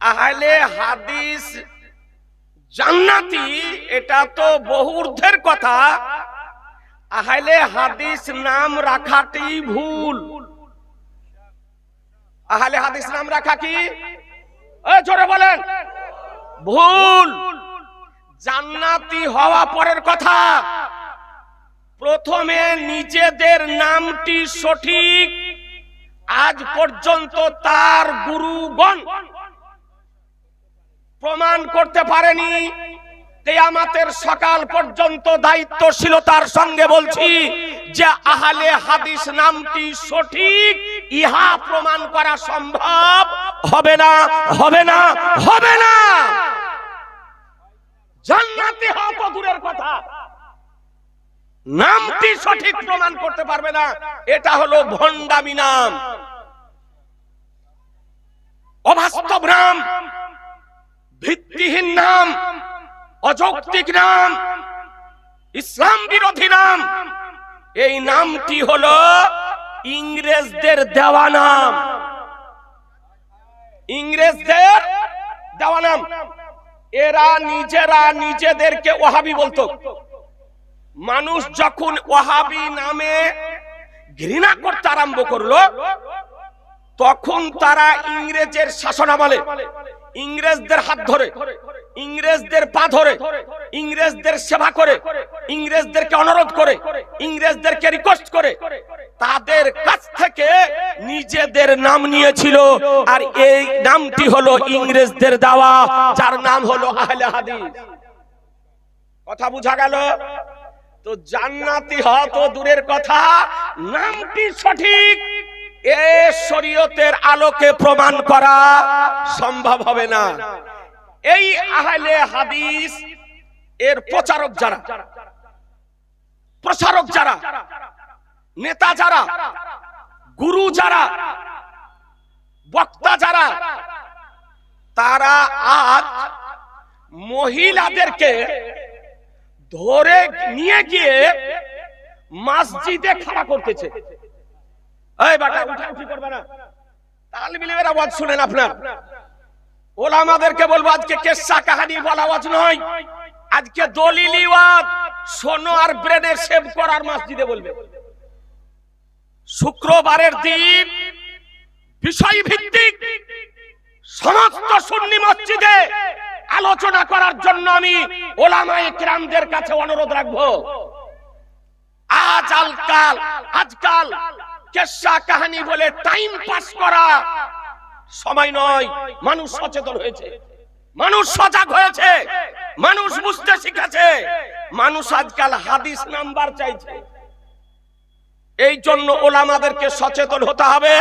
আহলে হাদিস জান্নাতি, এটা তো বহু ঊর্ধ্বের কথা। আহলে হাদিস নাম রাখাটি ভুল। আহলে হাদিস নাম রাখা কি? জোরে বলেন। ভুল। জান্নাতি হওয়া পরের কথা। প্রথমে নিজেদের নামটি সঠিক। আজ পর্যন্ত তার গুরুগণ প্রমাণ করতে পারেনি। কেয়ামাতের সকাল পর্যন্ত দায়িত্বশীলতার সঙ্গে বলছি যে আহলে হাদিস নামটি সঠিক, ইহা প্রমাণ করা সম্ভব হবে না হবে না হবে না। জান্নাতি হওয়া দূরের কথা। নামটি সঠিক প্রমাণ করতে পারবে না, এটা হলো ভণ্ডামি নাম। অবাস্তব নাম। ভিত্তিহীন নাম, অযৌক্তিক নাম, ইসলাম বিরোধী নাম, এই নামটি হলো ইংরেজদের দেওয়া নাম। ইংরেজদের দেওয়া নাম। এরা নিজেরা নিজেদেরকে ওহাবি বলতো। মানুষ যখন ওহাবি নামে ঘৃণা করতে আরম্ভ করল, তখন তারা ইংরেজের শাসন আমলে ইংরেজদের হাত ধরে, ইংরেজদের পা ধরে, ইংরেজদের সেবা করে, ইংরেজদেরকে অনুরোধ করে, ইংরেজদেরকে রিকোয়েস্ট করে, তাদের কাছ থেকে নিজেদের নাম নিয়েছিল। আর এই নামটি হলো ইংরেজদের দেওয়া, যার নাম হলো আহলে হাদিস। কথা বুঝা গেল? তো জান্নাতি হওয়া তো দূরের কথা, নামটি সঠিক। এ শরীয়তের আলোকে প্রমাণ করা সম্ভব হবে না। এই আহলে হাদিস, এর প্রচারক যারা প্রচারক যারা, নেতা যারা, গুরু যারা, বক্তা যারা, তারা আজ মহিলাদেরকে ধরে নিয়ে গিয়ে মসজিদে খাড়া করতেছে। এই বাটা উঠা। করবে না। তালিম ইলমের আওয়াজ শুনেন আপনার। ওলামাদেরকে বলব আজকে কেসা কাহানি বলা আওয়াজ নয়। আজকে দলিলি ওয়াজ শোনো আর ব্রেনে সেভ করার মসজিদে বলবে। শুক্রবারের দিন বিষয় ভিত্তিক সমস্ত সুন্নি মসজিদে আলোচনা করার জন্য আমি ওলামায়ে কিরামদের কাছে অনুরোধ রাখব। আজ আলকাল আজকাল কেসা কাহানি বলে টাইম পাস করা। সময় নয়, মানুষ সচেতন হয়েছে। মানুষ সজাগ হয়েছে। মানুষ বুঝতে শিখেছে। মানুষ আজকাল হাদিস নাম্বার চাইছে। এই জন্য ওলামাদেরকে সচেতন হতে হবে।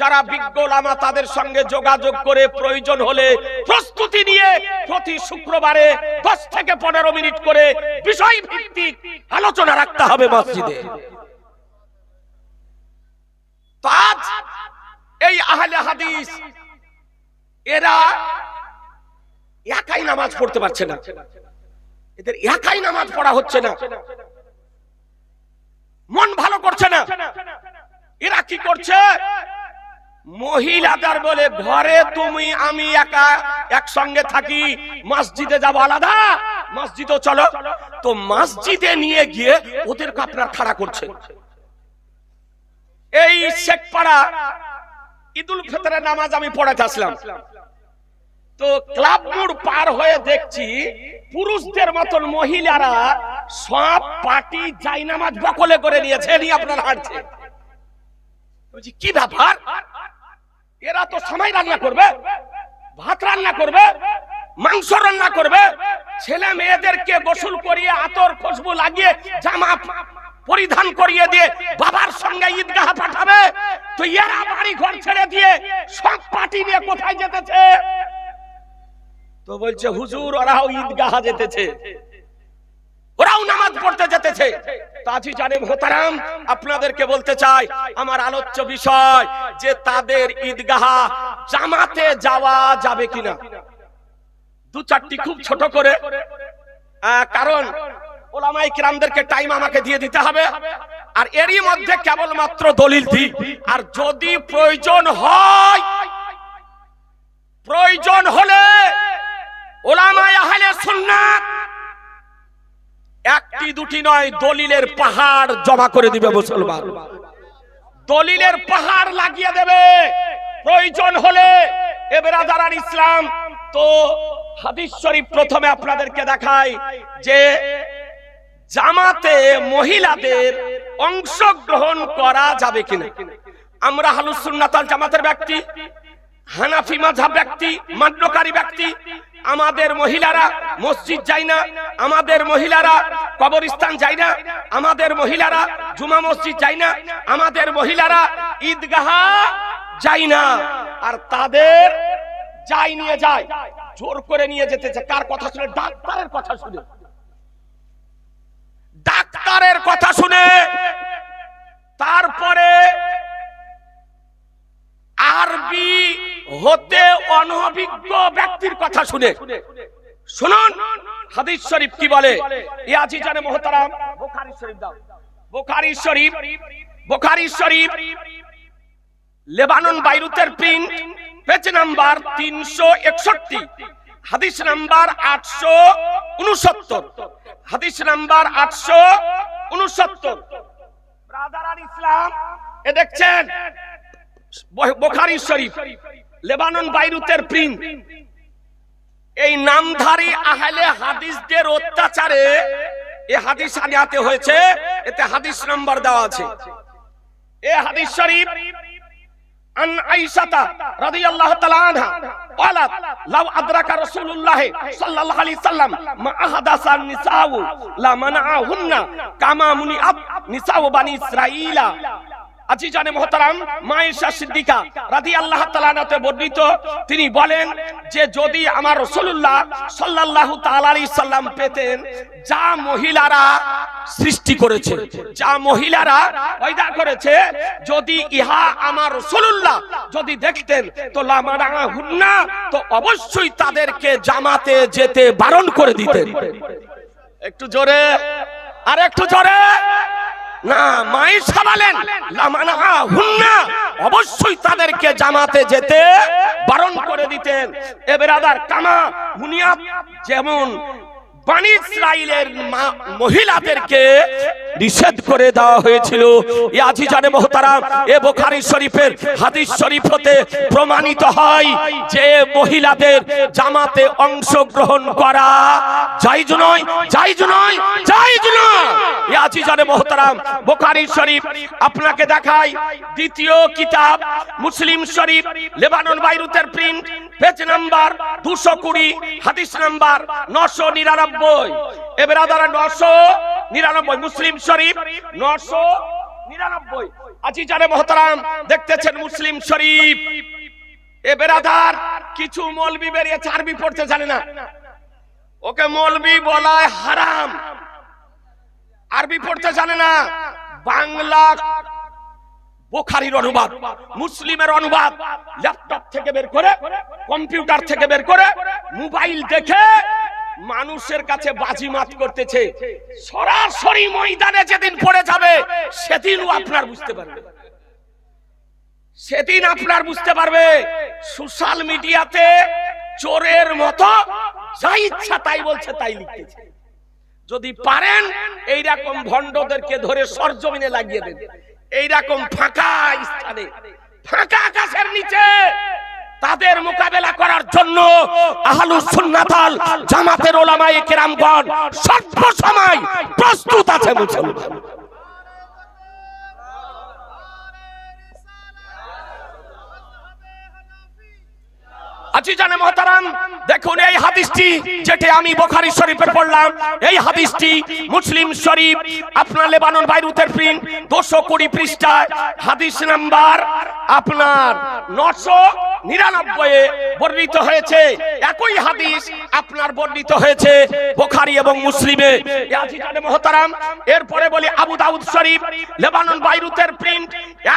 যারা বিজ্ঞ ওলামা, তাদের সঙ্গে যোগাযোগ করে প্রয়োজন হলে প্রস্তুতি নিয়ে প্রতি শুক্রবারে দশ থেকে পনেরো মিনিট করে বিষয় ভিত্তিক আলোচনা রাখতে হবে মসজিদে। আজ এই আহলে হাদিস, এরা একাই নামাজ পড়তে পারছে না। এদের একাই নামাজ পড়া হচ্ছে না। মন ভালো করছে না। এরা কি করছে? মহিলাদের বলে, ঘরে তুমি, আমি একা একসঙ্গে থাকি, মসজিদে যাব আলাদা, মসজিদও চলো। তো মসজিদে নিয়ে গিয়ে ওদেরকে আপনার খাড়া করছে। এই শেখপাড়া ঈদুল ফিতরের নামাজ আমি পড়াতে আসলাম। তো ক্লাব মোড় পার হয়ে দেখছি পুরুষদের মতন মহিলারা সব পার্টি যাই নামাজ বকলে করে নিয়েছে নিয়ে আপনার হাঁটছে কি ব্যাপার? এরা তো সময় রান্না করবে, ভাত রান্না করবে, মাংস রান্না করবে, ছেলে মেয়েদেরকে গোসল করিয়ে আতর খুশবু লাগিয়ে জামা পরিধান করিয়ে দিয়ে বাবার সঙ্গে ঈদগাহ পাঠাবে। তো এরা বাড়ি ঘর ছেড়ে দিয়ে সব পার্টি নিয়ে কোথায় যেতেছে? তো বলছে, হুজুর, ওরাও ঈদগাহ যেতেছে। ওরাও নামাজ পড়তে যেতেছে। তাজি জানে মোহতারাম, আপনাদেরকে বলতে চাই, আমার আলোচ্য বিষয় যে তাদের ঈদগাহ জামাতে যাওয়া যাবে কিনা। দু চারটি খুব ছোট করে। কারণ ওলামাই কিরামদেরকে টাইম আমাকে দিয়ে দিতে হবে। আর এরই মধ্যে কেবলমাত্র দলিল দিই। আর যদি প্রয়োজন হয়, প্রয়োজন হলে ওলামায় আহলে সুন্নাত একটি দুটি নয়, দলিলের পাহাড় জমা করে দিবে মুসলমান। দলিলের পাহাড় লাগিয়ে দেবে। প্রয়োজন হলে এবার আদারার ইসলাম, তো হাদিস শরীফ প্রথমে আপনাদেরকে দেখায় যে জামাতে মহিলাদের অংশগ্রহণ করা যাবে কিনা? আমরা হালুসুন্নাতাল জামাতের ব্যক্তি, হানাফি মাঝাব ব্যক্তি, মান্যকারী ব্যক্তি। আমাদের মহিলারা মসজিদ যায় না, আমাদের মহিলারা কবরস্থান যায় না, আমাদের মহিলারা জুমা মসজিদ যায় না, আমাদের মহিলারা ঈদগাহা যায় না। আর তাদের যাই নিয়ে যায়, জোর করে নিয়ে যেতে কার কথা শুনে? ডাক্তারের কথা শুনে। ডাক্তারের কথা শুনে তারপরে আরবি হতে অনভিজ্ঞ ব্যক্তির কথা শুনে। শুনুন, হাদিস শরীফ কি বলে? ইয়াজি জানে মোহতারাম। বুখারী শরীফ দাও বুখারী শরীফ বুখারী শরীফ, লেবানন, বাইরুতের প্রিন্ট, পেজ নাম্বার তিনশো একষট্টি। হাদিস নাম্বার আটশো উনসত্তর হাদিস নাম্বার আটশো উনসত্তর ব্রাদার আর ইসলাম এ দেখছেন বোখারি শরীফ লেবানন বাইরুতের প্রিন্ট। এই নামধারী আহলে হাদিসদের অত্যাচারে এ হাদিস আনিয়াতে হয়েছে এতে হাদিস নাম্বার দেওয়া আছে। এ হাদিস শরীফ عن عائشة رضي الله تعالى عنها قالت لو أدرك رسول الله صلى الله عليه وسلم ما أحدث النساء لمنعهن كما منعت نساء بني إسرائيل আজি জানে মোহতারাম মায়েশা সিদ্দিকা রাদি আল্লাহ তালানাতে বর্ণিত। তিনি বলেন যে যদি আমার রসুল্লাহ সাল্লাহ তালি সাল্লাম পেতেন, যা মহিলারা সৃষ্টি করেছে, যা মহিলারা পয়দা করেছে, যদি ইহা আমার রসুল্লাহ যদি দেখতেন, তো লামারা হুন্না তো অবশ্যই তাদেরকে জামাতে যেতে বারণ করে দিতেন। একটু জোরে আর একটু জোরে। না মায়ের সাবালেন লামানা হুন্না। অবশ্যই তাদেরকে জামাতে যেতে বারণ করে দিতেন। এ বেরাদার কামা বুনিয়াদ যেমন বানি ইসরাইলের মা- মহিলাদেরকে নিষেধ করে দেওয়া হয়েছিল। আজি জানে মোহতারাম, এ বোখারি শরীফের হাদিস শরীফ হতে প্রমাণিত হয় যে মহিলাদের জামাতে অংশগ্রহণ করা জাইজ নয় জাইজ নয় জাইজ নয়। এ জানে মোহতারাম, বোখারি শরীফ আপনাকে দেখাই দ্বিতীয় কিতাব, মুসলিম শরীফ, লেবানন, বাইরুতের প্রিন্ট, পেজ নাম্বার দুশো কুড়ি, হাদিস নাম্বার নশো নিরানব্বই। এবার আদারা নশো নিরানব্বই, মুসলিম শরীফ নশো নিরানব্বই। আজি জানে মহতারাম, দেখতেছেন মুসলিম শরীফ। এ কিছু মলবি আরবি পড়তে জানে না। ওকে মলবি বলায় হারাম। আরবি পড়তে জানে না। বাংলা বোখারির অনুবাদ, মুসলিমের অনুবাদ। ল্যাপটপ থেকে বের করে, কম্পিউটার থেকে বের করে, মোবাইল দেখে মানুষের কাছে বাজিমাত করতেছে। সরাসরি ময়দানে যেদিন পড়ে যাবে, সেদিনও আপনার বুঝতে পারবে। সেদিন আপনার বুঝতে পারবে, সোশ্যাল মিডিয়াতে চোরের মতো যা ইচ্ছা তাই বলছে, তাই লিখতেছে। যদি পারেন, এইরকম ভণ্ডদেরকে ধরে সরজমিনে লাগিয়ে দেন। এইরকম ফাঁকা স্থানে, ফাঁকা আকাশের নিচে তাদের মোকাবেলা করার জন্য আহলু সুন্নাতাল জামাতের ওলামায়ে কেরামগণ সর্বসময় প্রস্তুত আছে মুসলমান। আজি জানে মহতারাম, দেখুন এই হাদিসটি যেটি আমি বোখারি শরীফে পড়লাম। এই হাদিসটি মুসলিম শরীফ, আপনার লেবানন, বাইরুতের প্রিন্ট, দুশো কুড়ি পৃষ্ঠায়, হাদিস নাম্বার আপনার নশো নিরানব্বই বর্ণিত হয়েছে। একই হাদিস আপনার বর্ণিত হয়েছে বোখারি এবং মুসলিমে। এরপরে বলি আবু দাউদ শরীফ, লেবানন, বাইরুতের প্রিন্ট,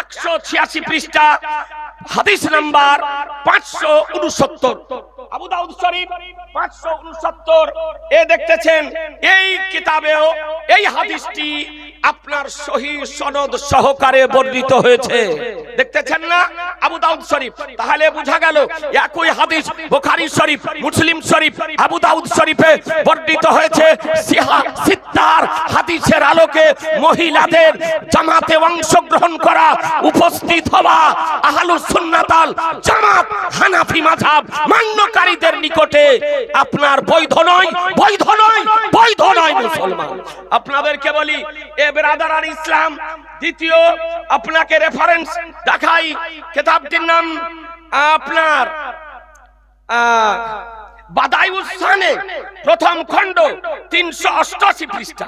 একশো ছিয়াশি পৃষ্ঠা, হাদিস নাম্বার পাঁচশো উনসত্তর। আবু দাউদ শরীফ পাঁচশো উনসত্তর এ দেখতেছেন, এই কিতাবেও এই হাদিসটি আপনার সহি সনদ সহকারে বর্ণিত হয়েছে। দেখতেছেন না আবু দাউদ শরীফ? তাহলে বোঝা গেল একই হাদিস বুখারী শরীফ, মুসলিম শরীফ, আবু দাউদ শরীফে বর্ণিত হয়েছে। সিত্তার হাদিসের আলোকে মহিলাদের জামাতে অংশগ্রহণ করা, উপস্থিত হওয়া, আহলুস সুন্নাতাল জামাত হানাফি মাযহাব মান্যকারীদের নিকটে আপনার বৈধ নয় বৈধ নয় বৈধ নয় মুসলমান। আপনাদেরকে বলি, এ বেরাদার আর ইসলাম, দ্বিতীয় আপনাকে রেফারেন্স দেখাই কিতাবটির নাম আপনার বাদায়ুসানে প্রথম খণ্ড তিনশো অষ্টআশি পৃষ্ঠা।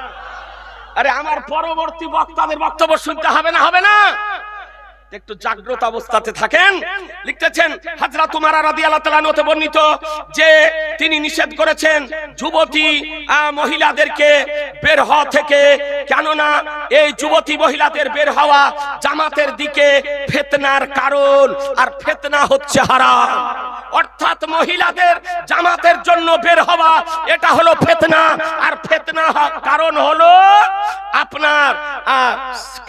আরে আমার পরবর্তী বক্তাদের বক্তব্য শুনতে হবে না হবে না? একটু জাগ্রত অবস্থাতে থাকেন। লিখতেছেন হাজরা তুমারা রাদি আল্লাহ তালানতে বর্ণিত যে তিনি নিষেধ করেছেন যুবতী মহিলাদেরকে বের হওয়া থেকে। কেননা এই যুবতী মহিলাদের বের হওয়া জামাতের দিকে ফেতনার কারণ, আর ফেতনা হচ্ছে হারাম। অর্থাৎ মহিলাদের জামাতের জন্য বের হওয়া, এটা হলো ফেতনা। আর ফেতনা কারণ হলো আপনার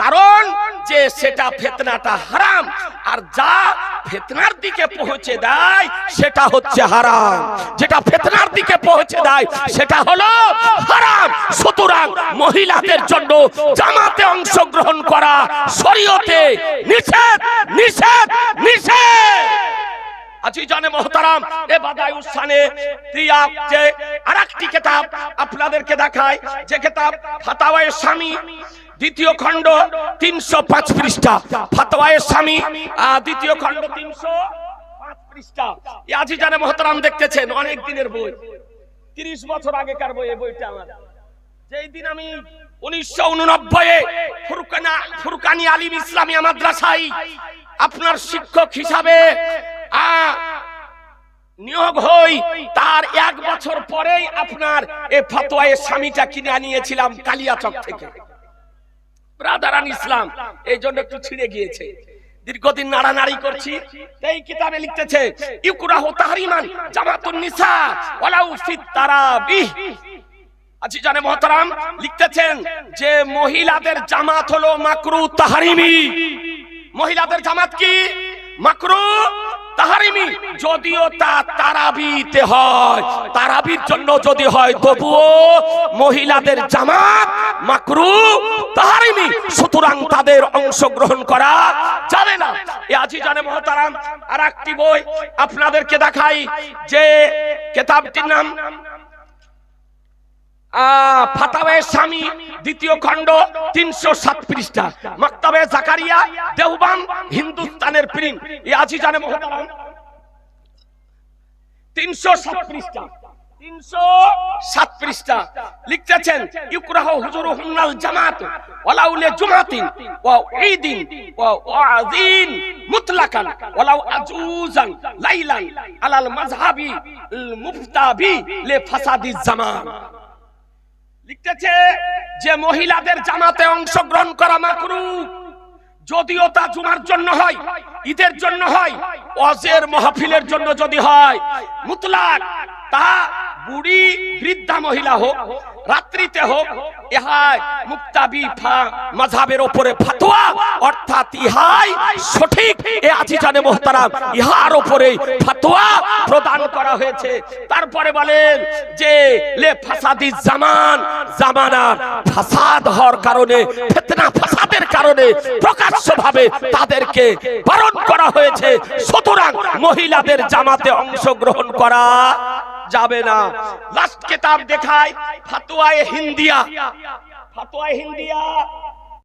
কারণ যে সেটা ফেতনাটা হারাম, আর যা ফেতনার দিকে পৌঁছে দেয়, সেটা হচ্ছে হারাম। যেটা ফেতনার দিকে পৌঁছে দেয়, সেটা হলো হারাম। সুতরাং মহিলাদের জন্য জামাতে অংশগ্রহণ করা শরীয়তে নিষেধ নিষেধ নিষেধ। আজি জানে মোহতারাম, এ বাদাই উসানে, প্রিয়া, যে আরেকটি কিতাব আপনাদেরকে দেখায়, যে কিতাব ফাতাওয়ায়ে স্বামী, দ্বিতীয় খণ্ড তিনশো পাঁচ পৃষ্ঠা। ফাতওয়ায়ে স্বামী দ্বিতীয় খণ্ড তিনশো পাঁচ পৃষ্ঠা। আজি জানে মোহতারাম দেখতেছেন, অনেক দিনের বই। তিরিশ বছর আগেকার বই এই বইটা আমার। যেই দিন আমি উনিশশো উননব্বই ফুরকানা ফুরকানি আলিম ইসলামিয়া মাদ্রাসায় আপনার শিক্ষক হিসাবে নিয়োগ হই, তার এক বছর পরেই আপনার এই ফতোয়ায় স্বামীটা কিনে আনিয়েছিলাম কালিয়াচক থেকে। ব্রাদারান ইসলাম এই জন্য একটু ছিঁড়ে গিয়েছে। দীর্ঘদিন নাড়ানাড়ি করছি, এই কিতাবে লিখতেছে ইউকুরাহু তাহরিমান জামাতুন নিসা ওয়ালাউ ফিত তারাবিহ। আজি জানে মহতারাম, লিখতেছেন যে মহিলাদের জামাত হলো মাকরু তাহারিমি। মহিলাদের জামাত কি? মাকরু তাহারিমি, যদিও তা তারাবিতে হয়, তারাবির জন্য যদি হয় তবুও মহিলাদের জামাত মাকরু। তাহারিমি, সুতরাং তাদের অংশগ্রহণ করা যাবে না। এ আজি জানে মহতারাম আর একটি বই আপনাদেরকে দেখাই, যে কেতাবটির নাম দ্বিতীয় খণ্ড, তিনশো সাত পৃষ্ঠা। মাক্তাবে হিন্দুস্তানের তিনশো সাত তিনশো সাত পৃষ্ঠা। লিখতেছেন ইউকরাহ হুজুর হুন্নাল জামাত, ওয়ালাউলে জুমাতিন, ওয়া ঈদিন, ওয়া ওয়াজিন, মুতলাকান, ওয়ালাউ আজুজান, লাইলান, আলাল মাযহাবি লে ফাসাদি জামান। লিখতেছে যে মহিলাদের জামাতে অংশগ্রহণ করা মাকরু যদিও তা জুমার জন্য হয়, ঈদের জন্য হয় অজের মাহফিলের জন্য যদি হয়, মুতলাক। তা বুড়ি বৃদ্ধা মহিলা হোক, রাত্রিতে হোক, ইহাই মুক্তাবি ফা মাযহাবের উপরে ফতোয়া, অর্থাৎ ইহাই সঠিক। এ আজি জানে মোহতারাম, ইহার উপরে ফতোয়া প্রদান করা হয়েছে। তারপরে বলেন যে, লে ফাসাদি জামান, জামানার ফাসাদ হওয়ার কারণে, ফিতনা ফাসাদের কারণে প্রকাশ্যভাবে তাদেরকে বারণ করা হয়েছে। সুতরাং মহিলাদের জামাতে অংশগ্রহণ করা যাবে না। লাস্ট কিতাব দেখায় ফাতোয়ায়ে হিন্দিয়া ফাতোয়ায়ে হিন্দিয়া